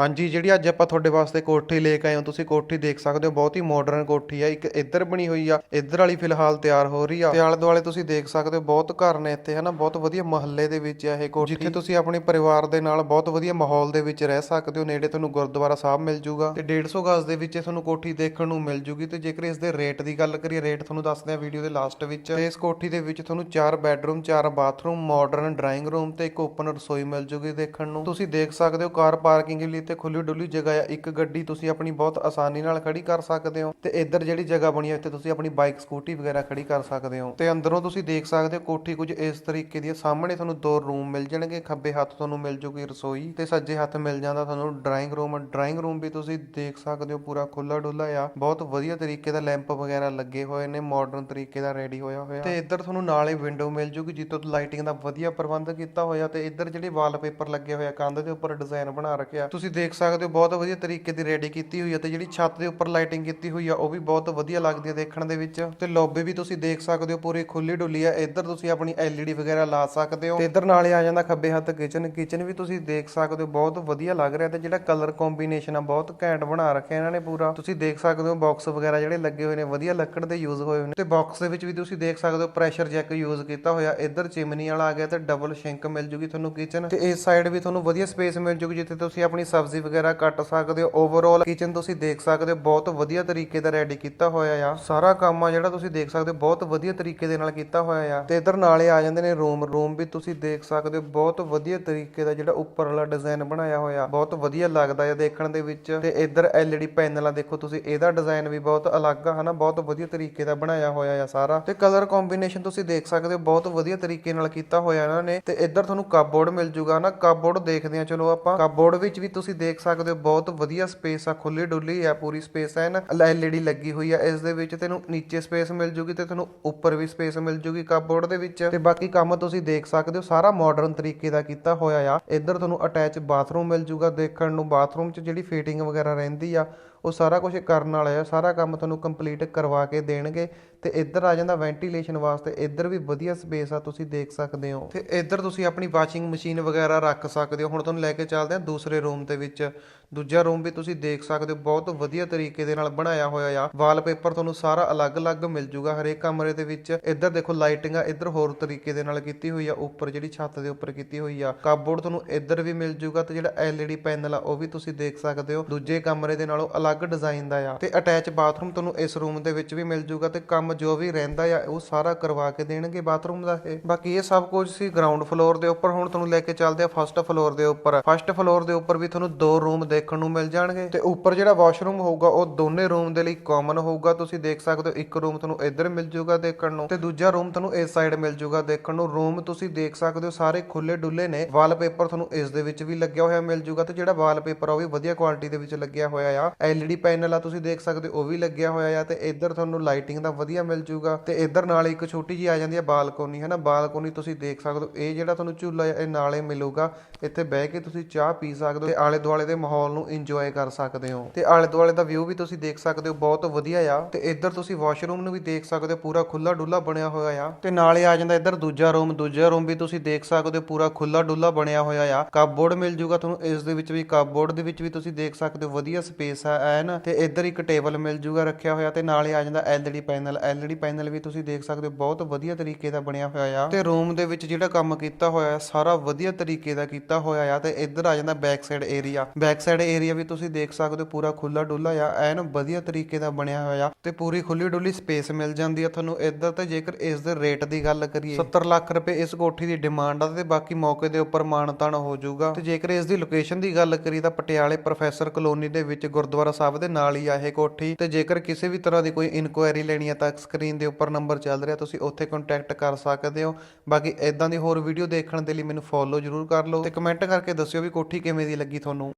ਹਾਂਜੀ, ਜਿਹੜੀ ਅੱਜ ਆਪਾਂ ਤੁਹਾਡੇ ਵਾਸਤੇ ਕੋਠੀ ਲੈ ਕੇ ਆਏ ਹਾਂ, ਤੁਸੀਂ ਕੋਠੀ ਦੇਖ ਸਕਦੇ ਹੋ, ਬਹੁਤ ਹੀ ਮਾਡਰਨ ਕੋਠੀ ਆ, ਇੱਕ ਇੱਧਰ ਬਣੀ ਹੋਈ ਆ, ਇੱਧਰ ਵਾਲੀ ਫਿਲਹਾਲ ਤਿਆਰ ਹੋ ਰਹੀ ਆ। ਤੇ ਆਲੇ ਦੁਆਲੇ ਤੁਸੀਂ ਦੇਖ ਸਕਦੇ ਹੋ, ਬਹੁਤ ਘਰ ਨੇ ਇੱਥੇ, ਹਨਾ, ਬਹੁਤ ਵਧੀਆ ਮਹੱਲੇ ਦੇ ਵਿੱਚ ਆ ਇਹ ਕੋਠੀ। ਜਿੱਥੇ ਤੁਸੀਂ ਆਪਣੇ ਪਰਿਵਾਰ ਦੇ ਨਾਲ ਬਹੁਤ ਵਧੀਆ ਮਾਹੌਲ ਦੇ ਵਿੱਚ ਰਹਿ ਸਕਦੇ ਹੋ, ਨੇੜੇ ਤੁਹਾਨੂੰ ਗੁਰਦੁਆਰਾ ਸਾਹਿਬ ਮਿਲ ਜੂਗਾ ਤੇ 150 ਗਜ਼ ਦੇ ਵਿੱਚ ਤੁਹਾਨੂੰ ਕੋਠੀ ਦੇਖਣ ਨੂੰ ਮਿਲ ਜੂਗੀ ਤੇ ਜੇਕਰ ਇਸ ਦੇ ਰੇਟ ਦੀ ਗੱਲ ਕਰੀਏ, ਰੇਟ ਤੁਹਾਨੂੰ ਦੱਸਦੇ ਆ ਵੀਡੀਓ ਦੇ ਲਾਸਟ ਵਿੱਚ। ਇਸ ਕੋਠੀ ਦੇ ਵਿੱਚ ਤੁਹਾਨੂੰ 4 bedroom 4 bathroom modern drawing room ਤੇ ਇੱਕ ਓਪਨ ਰਸੋਈ ਮਿਲ ਜੂਗੀ ਦੇਖਣ ਨੂੰ। ਤੁਸੀਂ ਦੇਖ ਸਕਦੇ ਹੋ, ਕਾਰ ਪਾਰਕਿੰਗ ਲਈ ਤੇ ਖੁੱਲੀ ਡੁੱਲੀ ਜਗ੍ਹਾ ਆ, ਇੱਕ ਗੱਡੀ ਤੁਸੀਂ ਆਪਣੀ ਬਹੁਤ ਆਸਾਨੀ ਨਾਲ ਖੜੀ ਕਰ ਸਕਦੇ ਹੋ ਤੇ ਇੱਧਰ ਜਿਹੜੀ ਜਗ੍ਹਾ ਬਣੀ ਹੈ ਇੱਥੇ ਤੁਸੀਂ ਆਪਣੀ ਬਾਈਕ, ਸਕੂਟੀ ਵਗੈਰਾ ਖੜੀ ਕਰ ਸਕਦੇ ਹੋ। ਤੇ ਅੰਦਰੋਂ ਤੁਸੀਂ ਦੇਖ ਸਕਦੇ ਹੋ ਕੋਠੀ ਕੁਝ ਇਸ ਤਰੀਕੇ ਦੀ ਹੈ ਸਾਹਮਣੇ ਤੁਹਾਨੂੰ ਦੋ ਰੂਮ ਮਿਲ ਜਾਣਗੇ, ਖੱਬੇ ਹੱਥ ਤੁਹਾਨੂੰ ਮਿਲ ਜੂਗੀ ਰਸੋਈ ਤੇ ਸੱਜੇ ਹੱਥ ਮਿਲ ਜਾਂਦਾ ਤੁਹਾਨੂੰ ਡਰਾਇੰਗ ਰੂਮ। ਡਰਾਇੰਗ ਰੂਮ ਵੀ ਤੁਸੀਂ ਦੇਖ ਸਕਦੇ ਹੋ ਪੂਰਾ ਖੁੱਲਾ ਡੁੱਲਾ ਆ, ਬਹੁਤ ਵਧੀਆ ਤਰੀਕੇ ਦਾ ਲੈਂਪ ਵਗੈਰਾ ਲੱਗੇ ਹੋਏ ਨੇ ਮਾਡਰਨ ਤਰੀਕੇ ਦਾ ਰੈਡੀ ਹੋਇਆ ਹੋਇਆ। ਤੇ ਇੱਧਰ ਤੁਹਾਨੂੰ ਨਾਲ ਹੀ ਵਿੰਡੋ ਮਿਲ ਜੂਗੀ, ਜਿੱਥੋਂ ਲਾਈਟਿੰਗ ਦਾ ਵਧੀਆ ਪ੍ਰਬੰਧ ਕੀਤਾ ਹੋਇਆ ਤੇ ਇੱਧਰ ਜਿਹੜੇ ਵਾਲਪੇਪਰ ਲੱਗੇ ਹੋਏ ਆ, ਕੰਧ ਦੇ ਉੱਪਰ ਡਿਜ਼ਾਈਨ ਬਣਾ ਰੱਖਿਆ। ਤੁਸੀਂ ਤੁਸੀਂ ਦੇਖ ਸਕਦੇ ਹੋ, ਬਹੁਤ ਵਧੀਆ ਤਰੀਕੇ ਦੀ ਰੈਡੀ ਕੀਤੀ ਹੋਈ ਹੈ ਤੇ ਜਿਹੜੀ ਛੱਤ ਦੇ ਉੱਪਰ ਲਾਈਟਿੰਗ ਕੀਤੀ ਹੋਈ ਆ, ਉਹ ਵੀ ਬਹੁਤ ਵਧੀਆ ਲੱਗਦੀ ਹੈ ਦੇਖਣ ਦੇ ਵਿੱਚ। ਤੇ ਲੌਬੀ ਵੀ ਤੁਸੀਂ ਦੇਖ ਸਕਦੇ ਹੋ, ਪੂਰੀ ਖੁੱਲੀ ਡੁੱਲੀ ਆ। ਇੱਧਰ ਤੁਸੀਂ ਆਪਣੀ LED ਵਗੈਰਾ ਲਾ ਸਕਦੇ ਹੋ। ਤੇ ਇੱਧਰ ਨਾਲੇ ਆ ਜਾਂਦਾ ਖੱਬੇ ਹੱਥ ਕਿਚਨ ਕਿਚਨ ਵੀ ਤੁਸੀਂ ਦੇਖ ਸਕਦੇ ਹੋ, ਬਹੁਤ ਵਧੀਆ ਲੱਗ ਰਿਹਾ ਤੇ ਜਿਹੜਾ ਕਲਰ ਕੰਬੀਨੇਸ਼ਨ ਆ, ਬਹੁਤ ਘੈਂਟ ਬਣਾ ਰੱਖਿਆ ਇਹਨਾਂ ਨੇ ਪੂਰਾ। ਤੁਸੀਂ ਦੇਖ ਸਕਦੇ ਹੋ ਬਾਕਸ ਵਗੈਰਾ ਜਿਹੜੇ ਲੱਗੇ ਹੋਏ ਨੇ, ਵਧੀਆ ਲੱਕੜ ਦੇ ਯੂਜ਼ ਹੋਏ ਹੋਏ ਨੇ। ਤੇ ਬਾਕਸ ਦੇ ਵਿੱਚ ਵੀ ਤੁਸੀਂ ਦੇਖ ਸਕਦੇ ਹੋ ਪ੍ਰੈਸ਼ਰ ਜੈਕ ਯੂਜ਼ ਕੀਤਾ ਹੋਇਆ। ਇੱਧਰ ਚਿਮਨੀ ਵਾਲਾ ਆ ਗਿਆ ਤੇ ਡਬਲ ਸ਼ਿੰਕ ਮਿਲ ਜੂਗੀ ਤੁਹਾਨੂੰ ਕਿਚਨ ਤੇ ਇਸ ਸਾਈਡ ਵੀ ਤੁਹਾਨੂੰ ਵਧੀਆ ਸਪੇਸ ਮਿਲ ਜੂਗੀ, ਜਿੱਥੇ ਤੁਸੀਂ ਆਪਣੀ ਸਬਜ਼ੀ ਵਗੈਰਾ ਕੱਟ ਸਕਦੇ ਹੋ। ਓਵਰਆਲ ਕਿਚਨ ਤੁਸੀਂ ਦੇਖ ਸਕਦੇ ਹੋ, ਬਹੁਤ ਵਧੀਆ ਤਰੀਕੇ ਦਾ ਰੈਡੀ ਕੀਤਾ ਹੋਇਆ ਆ। ਸਾਰਾ ਕੰਮ ਆ ਜਿਹੜਾ ਤੁਸੀਂ ਦੇਖ ਸਕਦੇ ਹੋ, ਬਹੁਤ ਵਧੀਆ ਤਰੀਕੇ ਦੇ ਨਾਲ ਕੀਤਾ ਹੋਇਆ ਆ। ਤੇ ਇੱਧਰ ਨਾਲੇ ਆ ਜਾਂਦੇ ਨੇ ਰੂਮ ਰੂਮ ਵੀ ਤੁਸੀਂ ਦੇਖ ਸਕਦੇ ਹੋ, ਬਹੁਤ ਵਧੀਆ ਤਰੀਕੇ ਦਾ ਜਿਹੜਾ ਉੱਪਰ ਵਾਲਾ ਡਿਜ਼ਾਈਨ ਬਣਾਇਆ ਹੋਇਆ। ਬਹੁਤ ਵਧੀਆ ਲੱਗਦਾ ਹੈ ਦੇਖਣ ਦੇ ਵਿੱਚ। ਤੇ ਇੱਧਰ LED ਪੈਨਲ ਆ, ਦੇਖੋ ਤੁਸੀਂ, ਇਹਦਾ ਡਿਜ਼ਾਈਨ ਵੀ ਬਹੁਤ ਅਲੱਗ ਆ, ਹਨਾ? ਬਹੁਤ ਵਧੀਆ ਤਰੀਕੇ ਦਾ ਬਣਾਇਆ ਹੋਇਆ ਆ ਸਾਰਾ। ਤੇ ਕਲਰ ਕੰਬੀਨੇਸ਼ਨ ਤੁਸੀਂ ਦੇਖ ਸਕਦੇ ਹੋ, ਬਹੁਤ ਵਧੀਆ ਤਰੀਕੇ ਨਾਲ ਕੀਤਾ ਹੋਇਆ ਇਹਨਾਂ ਨੇ। ਤੇ ਇੱਧਰ ਤੁਹਾਨੂੰ ਕਪਬੋਰਡ ਮਿਲ ਜੂਗਾ, ਹਨਾ? ਕਪਬੋਰਡ ਦੇਖਦੇ ਆ, ਚਲੋ ਆਪਾਂ। ਕਪਬੋਰਡ ਵਿੱਚ ਵੀ ਤੁਸੀਂ ਤੁਸੀਂ ਦੇਖ ਸਕਦੇ ਹੋ, ਬਹੁਤ ਵਧੀਆ ਸਪੇਸ ਆ ਖੁੱਲੀ ਡੁੱਲੀ ਆ, ਪੂਰੀ ਸਪੇਸ ਹੈ ਨਾ LED ਲੱਗੀ ਹੋਈ ਆ, ਇਸ ਦੇ ਵਿੱਚ ਤੈਨੂੰ ਨੀਚੇ ਸਪੇਸ ਮਿਲ ਜੂਗੀ ਤੇ ਤੈਨੂੰ ਉੱਪਰ ਵੀ ਸਪੇਸ ਮਿਲ ਜੂਗੀ ਕਪਬੋਰਡ ਦੇ ਵਿੱਚ ਤੇ ਬਾਕੀ ਕੰਮ ਤੁਸੀਂ ਦੇਖ ਸਕਦੇ ਹੋ, ਸਾਰਾ ਮਾਡਰਨ ਤਰੀਕੇ ਦਾ ਕੀਤਾ ਹੋਇਆ ਆ। ਇੱਧਰ ਤੁਹਾਨੂੰ ਅਟੈਚ ਬਾਥਰੂਮ ਮਿਲ ਜੂਗਾ ਦੇਖਣ ਨੂੰ ਬਾਥਰੂਮ 'ਚ ਜਿਹੜੀ ਫਿਟਿੰਗ ਵਗੈਰਾ ਰਹਿੰਦੀ ਆ, ਉਹ ਸਾਰਾ ਕੁਝ ਕਰਨ ਵਾਲਾ ਆ, ਸਾਰਾ ਕੰਮ ਤੁਹਾਨੂੰ ਕੰਪਲੀਟ ਕਰਵਾ ਕੇ ਦੇਣਗੇ। ਤੇ ਇੱਧਰ ਆ ਜਾਂਦਾ ਵੈਂਟੀਲੇਸ਼ਨ ਵਾਸਤੇ, ਇੱਧਰ ਵੀ ਵਧੀਆ ਸਪੇਸ ਆ, ਤੁਸੀਂ ਦੇਖ ਸਕਦੇ ਹੋ। ਤੇ ਇੱਧਰ ਤੁਸੀਂ ਆਪਣੀ ਵਾਸ਼ਿੰਗ ਮਸ਼ੀਨ ਵਗੈਰਾ ਰੱਖ ਸਕਦੇ ਹੋ। ਹੁਣ ਤੁਹਾਨੂੰ ਲੈ ਕੇ ਚੱਲਦੇ ਹਾਂ ਦੂਸਰੇ ਰੂਮ ਦੇ ਵਿੱਚ। ਦੂਜਾ ਰੂਮ ਵੀ ਤੁਸੀਂ ਦੇਖ ਸਕਦੇ ਹੋ, ਬਹੁਤ ਵਧੀਆ ਤਰੀਕੇ ਦੇ ਨਾਲ ਬਣਾਇਆ ਹੋਇਆ ਆ। ਵਾਲਪੇਪਰ ਤੁਹਾਨੂੰ ਸਾਰਾ ਅਲੱਗ-ਅਲੱਗ ਮਿਲ ਜੂਗਾ ਹਰੇਕ ਕਮਰੇ ਦੇ ਵਿੱਚ। ਇੱਧਰ ਦੇਖੋ ਲਾਈਟਿੰਗ ਆ, ਇੱਧਰ ਹੋਰ ਤਰੀਕੇ ਦੇ ਨਾਲ ਕੀਤੀ ਹੋਈ ਆ। ਉੱਪਰ ਜਿਹੜੀ ਛੱਤ ਦੇ ਉੱਪਰ ਕੀਤੀ ਹੋਈ ਆ। ਕਪਬੋਰਡ ਤੁਹਾਨੂੰ ਇੱਧਰ ਵੀ ਮਿਲ ਜੂਗਾ ਤੇ ਜਿਹੜਾ LED ਪੈਨਲ ਆ, ਉਹ ਵੀ ਤੁਸੀਂ ਦੇਖ ਸਕਦੇ ਹੋ। ਦੂਜੇ ਕਮਰੇ ਦੇ ਨਾਲੋਂ ਅਲੱਗ ਡਿਜ਼ਾਈਨ ਦਾ ਆ। ਤੇ ਅਟੈਚ ਬਾਥਰੂਮ ਤੁਹਾਨੂੰ ਇਸ ਰੂਮ ਦੇ ਵਿੱਚ ਵੀ ਮਿਲ ਜੂਗਾ ਤੇ ਕੰਮ ਜੋ ਵੀ ਰਹਿੰਦਾ ਆ, ਉਹ ਸਾਰਾ ਕਰਵਾ ਕੇ ਦੇਣਗੇ ਬਾਥਰੂਮ ਦਾ ਇਹ। ਬਾਕੀ ਇਹ ਸਭ ਕੁਝ ਸੀ ਗਰਾਊਂਡ ਫਲੋਰ ਦੇ ਉੱਪਰ। ਹੁਣ ਤੁਹਾਨੂੰ ਲੈ ਕੇ ਚੱਲਦੇ ਆ ਫਸਟ ਫਲੋਰ ਦੇ ਉੱਪਰ। ਫਸਟ ਫਲੋਰ ਦੇ ਉੱਪਰ ਵੀ ਤੁਹਾਨੂੰ ਦੋ ਰੂਮ ਦੇ ਦੇਖਣ ਨੂੰ ਮਿਲ ਜਾਣਗੇ। ਤੇ ਉੱਪਰ ਜਿਹੜਾ ਵਾਸ਼ਰੂਮ ਹੋਊਗਾ, ਉਹ ਦੋਨੇ ਰੂਮ ਦੇ ਲਈ ਕਾਮਨ ਹੋਊਗਾ। ਤੁਸੀਂ ਦੇਖ ਸਕਦੇ ਹੋ, ਇੱਕ ਰੂਮ ਤੁਹਾਨੂੰ ਇੱਧਰ ਮਿਲ ਜੂਗਾ ਦੇਖਣ ਨੂੰ ਤੇ ਦੂਜਾ ਰੂਮ ਤੁਹਾਨੂੰ ਇਸ ਸਾਈਡ ਮਿਲ ਜੂਗਾ ਦੇਖਣ ਨੂੰ। ਰੂਮ ਤੁਸੀਂ ਦੇਖ ਸਕਦੇ ਹੋ, ਸਾਰੇ ਖੁੱਲੇ ਡੁੱਲੇ ਨੇ। ਵਾਲਪੇਪਰ ਤੁਹਾਨੂੰ ਇਸ ਦੇ ਵਿੱਚ ਵੀ ਲੱਗਿਆ ਹੋਇਆ ਮਿਲ ਜੂਗਾ ਤੇ ਜਿਹੜਾ ਵਾਲਪੇਪਰ ਆ, ਉਹ ਵੀ ਵਧੀਆ ਕੁਆਲਿਟੀ ਦੇ ਵਿੱਚ ਲੱਗਿਆ ਹੋਇਆ ਆ। LED ਪੈਨਲ ਆ, ਤੁਸੀਂ ਦੇਖ ਸਕਦੇ ਹੋ, ਉਹ ਵੀ ਲੱਗਿਆ ਹੋਇਆ ਆ ਤੇ ਇੱਧਰ ਤੁਹਾਨੂੰ ਲਾਈਟਿੰਗ ਦਾ ਵਧੀਆ ਮਿਲ ਜੂਗਾ ਤੇ ਇੱਧਰ ਨਾਲ ਇੱਕ ਛੋਟੀ ਜੀ ਆ ਜਾਂਦੀ ਹੈ ਬਾਲਕੋਨੀ ਹੈ ਨਾ ਬਾਲਕੋਨੀ ਤੁਸੀਂ ਦੇਖ ਸਕਦੇ ਹੋ, ਇਹ ਜਿਹੜਾ ਤੁਹਾਨੂੰ ਝੂਲਾ ਇਹ ਨਾਲੇ ਮਿਲੂਗਾ। ਇੱਥੇ ਬਹਿ ਕੇ ਤੁਸੀਂ ਚਾਹ ਪੀ ਸਕਦੇ ਹੋ ਤੇ ਆਲੇ ਦੁਆਲੇ ਦੇ ਮਾਹੌਲ ਨੂੰ ਇੰਜੋਏ ਕਰ ਸਕਦੇ ਹੋ। ਤੇ ਆਲੇ ਦੁਆਲੇ ਦਾ ਵਿਊ ਵੀ ਤੁਸੀਂ ਦੇਖ ਸਕਦੇ ਹੋ, ਬਹੁਤ ਵਧੀਆ ਆ। ਤੇ ਇੱਧਰ ਤੁਸੀਂ ਵਾਸ਼ਰੂਮ ਨੂੰ ਵੀ ਦੇਖ ਸਕਦੇ ਹੋ, ਪੂਰਾ ਖੁੱਲਾ ਡੁੱਲਾ ਬਣਿਆ ਹੋਇਆ ਆ। ਤੇ ਨਾਲੇ ਆ ਜਾਂਦਾ ਇੱਧਰ ਦੂਜਾ ਰੂਮ ਦੂਜਾ ਰੂਮ ਵੀ ਤੁਸੀਂ ਦੇਖ ਸਕਦੇ ਹੋ, ਪੂਰਾ ਖੁੱਲਾ ਡੁੱਲਾ ਬਣਿਆ ਹੋਇਆ ਆ। ਕਪਬੋਰਡ ਮਿਲ ਜੂਗਾ ਤੁਹਾਨੂੰ, ਇਸ ਦੇ ਵਿੱਚ ਵੀ ਕਪਬੋਰਡ ਦੇ ਵਿੱਚ ਵੀ ਤੁਸੀਂ ਦੇਖ ਸਕਦੇ ਹੋ, ਵਧੀਆ ਸਪੇਸ ਆ ਐਨ। ਤੇ ਇੱਧਰ ਇੱਕ ਟੇਬਲ ਮਿਲ ਜੂਗਾ ਰੱਖਿਆ ਹੋਇਆ, ਤੇ ਨਾਲੇ ਆ ਜਾਂਦਾ LED ਪੈਨਲ LED ਪੈਨਲ ਵੀ ਤੁਸੀਂ ਦੇਖ ਸਕਦੇ ਹੋ, ਬਹੁਤ ਵਧੀਆ ਤਰੀਕੇ ਦਾ ਬਣਿਆ ਹੋਇਆ ਆ। ਤੇ ਰੂਮ ਦੇ ਵਿੱਚ ਜਿਹੜਾ ਕੰਮ ਕੀਤਾ ਹੋਇਆ, ਸਾਰਾ ਵਧੀਆ ਤਰੀਕੇ ਦਾ ਕੀਤਾ ਹੋਇਆ ਆ। ਤੇ ਇੱਧਰ ਆ ਜਾਂਦਾ back side area back side area ਵੀ ਤੁਸੀਂ ਦੇਖ ਸਕਦੇ ਹੋ, ਪੂਰਾ ਖੁੱਲਾ ਡੁੱਲਾ ਆ, ਐਨ ਵਧੀਆ ਤਰੀਕੇ ਦਾ ਬਣਿਆ ਹੋਇਆ ਤੇ ਪੂਰੀ ਖੁੱਲੀ ਡੁੱਲੀ ਸਪੇਸ ਮਿਲ ਜਾਂਦੀ ਆ। ਤੁਹਾਨੂੰ ਇੱਧਰ ਤੇ ਜੇਕਰ ਇਸ ਦੇ ਰੇਟ ਦੀ ਗੱਲ ਕਰੀਏ 70 ਲੱਖ ਰੁਪਏ ਇਸ ਕੋਠੀ ਦੀ ਡਿਮਾਂਡ ਆ ਤੇ ਬਾਕੀ ਮੌਕੇ ਦੇ ਉੱਪਰ ਮਾਨਤਾਨ ਹੋ ਜਾਊਗਾ। ਤੇ ਜੇਕਰ ਇਸ ਦੀ ਲੋਕੇਸ਼ਨ ਦੀ ਗੱਲ ਕਰੀ ਤਾਂ ਪਟਿਆਲੇ ਪ੍ਰੋਫੈਸਰ ਕਲੋਨੀ ਦੇ ਵਿੱਚ ਗੁਰਦੁਆਰਾ ਸਾਹਿਬ ਦੇ ਨਾਲ ਹੀ ਆ ਇਹ ਕੋਠੀ। ਤੇ ਜੇਕਰ ਕਿਸੇ ਵੀ ਤਰ੍ਹਾਂ ਦੀ ਕੋਈ ਇਨਕੁਆਇਰੀ ਲੈਣੀ ਹੈ ਤਾਂ ਸਕਰੀਨ ਦੇ ਉੱਪਰ ਨੰਬਰ ਚੱਲ ਰਿਹਾ, ਤੁਸੀਂ ਉੱਥੇ ਕੰਟੈਕਟ ਕਰ ਸਕਦੇ ਹੋ। ਬਾਕੀ ਇਦਾਂ ਦੀ ਹੋਰ ਵੀਡੀਓ ਦੇਖਣ ਦੇ ਲਈ ਮੈਨੂੰ ਫੋਲੋ ਜਰੂਰ ਕਰ ਲਓ ਤੇ ਕਮੈਂਟ ਕਰਕੇ ਦੱਸਿਓ ਵੀ ਕੋਠੀ ਕਿਵੇਂ ਦੀ ਲੱਗੀ ਤੁਹਾਨੂੰ।